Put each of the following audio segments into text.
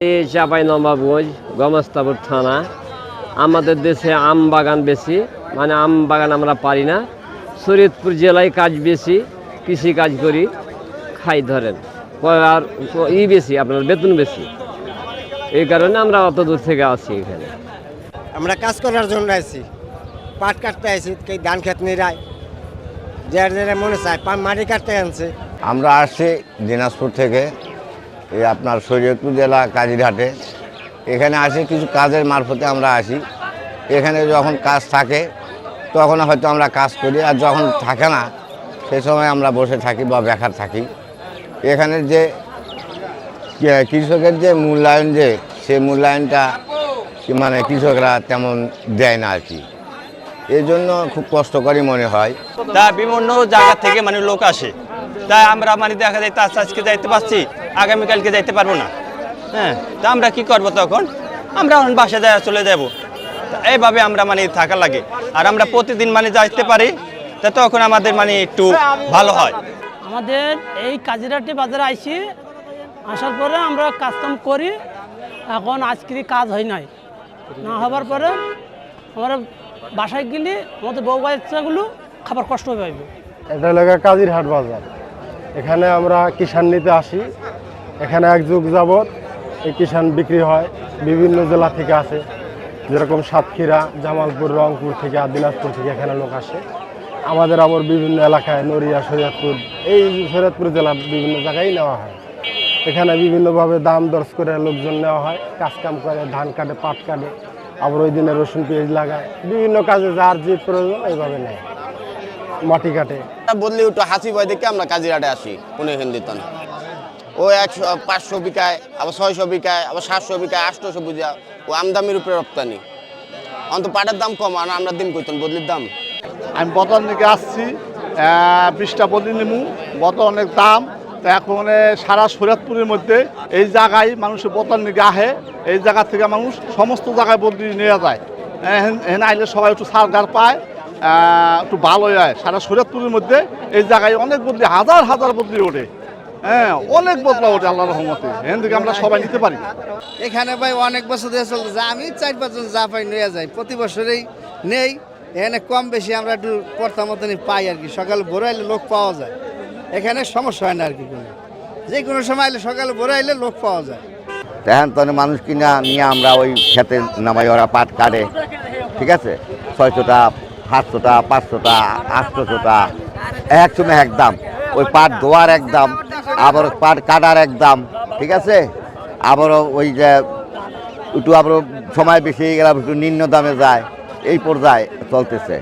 এই চাপাই নবাবগঞ্জ গমস্তাপুর থানা। আমাদের দেশে আম বাগান বেশি মানে আম বাগান আমরা পারি না। শরীয়তপুর জেলায় কাজ বেশি কৃষি কাজ করি খাই ধরেন। আর ই বেশি আপনার বেতন বেশি। এই কারণে আমরা অত দূর থেকে আসি এখানে। আমরা কাজ করার জন্য আছি পাট কাটতে আছি কেউ ধান খেত নিরায় যার যারা মনে চায় মাটি কাটতে আনছে। আমরা আসছি দিনাজপুর থেকে। এই আপনার শরীয়তপুর জেলা কাজিরহাটে। এখানে আসি, কিছু কাজের মারফতে আমরা আসি। এখানে যখন কাজ থাকে তখন হয়তো আমরা কাজ করি। আর যখন থাকে না, সে সময় আমরা বসে থাকি বা বেকার থাকি। এখানের যে কৃষকের যে মূল্যায়ন যে, সে মূল্যায়নটা মানে কৃষকরা তেমন দেয় না আর কি। এই জন্য খুব কষ্টকরই মনে হয়। তা বিভিন্ন জায়গা থেকে মানে লোক আসে। তাই আমরা মানে দেখা যায় তার আজকে যাইতে পারছি। আগামীকালকে যাইতে পারব না। হ্যাঁ তা আমরা কি করব তখন? আমরা এখন বাসা যায় চলে যাব তা এইভাবে আমরা মানে থাকা লাগে। আর আমরা প্রতিদিন মানে যাইতে পারি তা তখন আমাদের মানে একটু ভালো হয়। আমাদের এই কাজিরাটি বাজারে আইসি আসার পরে আমরা কাজকাম করি এখন আজকে কাজ হয় নাই। না হবার পরে আমরা বাসায় গেলে আমাদের বউ বাচ্চাগুলো খাবার কষ্ট হয়ে পাইবে এটা এলাকা কাজির হাট বাজার। এখানে আমরা কিষান নিতে আসি। এখানে এক যুগ যাবৎ এই কিষান বিক্রি হয়, বিভিন্ন জেলা থেকে আসে। যেরকম সাতক্ষীরা, জামালপুর, রংপুর থেকে আর দিনাজপুর থেকে এখানে লোক আসে। আমাদের আবার বিভিন্ন এলাকায় নড়িয়া শরীয়তপুর এই শরীয়তপুর জেলা বিভিন্ন জায়গায় নেওয়া হয়। এখানে বিভিন্নভাবে দাম দর্শ করে লোকজন নেওয়া হয়। কাজ কাম করে, ধান কাটে, পাট কাটে, আবার ওই দিনে রসুন, পেঁয়াজ লাগায়। বিভিন্ন কাজে যার যে প্রয়োজন, এইভাবে নেয়। মাটি কাটে। বদলি একটু হাসি ভয় দেখে আমরা কাজিরাটে আসি, পুনে, হিন্দিতন। ও একশো, পাঁচশো বিকায় আবার ছয়শো বিকায় আবার সাতশো বিকায় আটশোশো বুঝা ও আমদামির উপরে রপ্তানি। অন্ত পাটের দাম কম, আর আমরা দিন কইতেন বদলির দাম। আমি বতন থেকে আসছি বিশটা বদলি নিমু বতন অনেক দাম এখন সারা শরীয়তপুরের মধ্যে এই জায়গায় মানুষের বতন নিকে আহে, এই জায়গা থেকে মানুষ সমস্ত জায়গায় বদলি নিয়ে যায়। এখানে আইলে সবাই একটু সারগার পায় একটু ভালো হয়। সারা শরীয়তপুরের মধ্যে এই জায়গায় অনেক বদলি, হাজার হাজার বদলি ওঠে। হ্যাঁ অনেক বদলা ওঠে আল্লাহ রহমতে। এখান থেকে আমরা সবাই নিতে পারি। এখানে ভাই অনেক বছর ধরে চলতেছে। আমি চার পাঁচজন যা পাই নিয়ে যাই। প্রতি বছরেই নেই। এখানে কম বেশি আমরা একটু পড়তা মতনই পাই আর কি। সকালে ভোর আইলে লোক পাওয়া যায়। এখানে সমস্যা হয় না আর কি কোনো। যে কোনো সময় আইলে সকালে ভোর আইলে লোক পাওয়া যায়। তখন তখন মানুষ কিনা নিয়ে আমরা ওই খেতে নামাই ওরা পাট কাটে। ঠিক আছে? ছয়শোটা সাতশোটা পাঁচশোটা আটশোশোটা এক সময় এক দাম ওই পাট ধোয়ার এক দাম আবার পাট কাটার এক দাম, ঠিক আছে? আবারও ওই যে একটু আবার সময় বেশি হয়ে গেলে একটু নিম্ন দামে যায়, এই পর্যায়ে চলতেছে।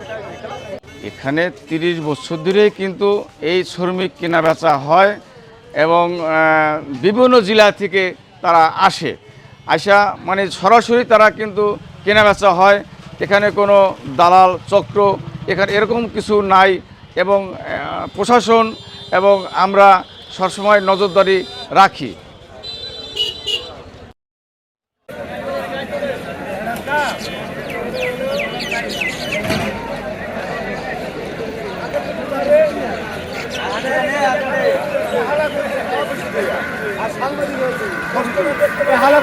এখানে তিরিশ বছর ধরেই কিন্তু এই শ্রমিক কেনা বেচা হয় এবং বিভিন্ন জেলা থেকে তারা আসে। আসা মানে সরাসরি তারা কিন্তু কেনা বেচা হয়। এখানে কোনো দালাল, চক্র, এখানে এরকম কিছু নাই এবং প্রশাসন এবং আমরা সবসময় নজরদারি রাখি। ভালো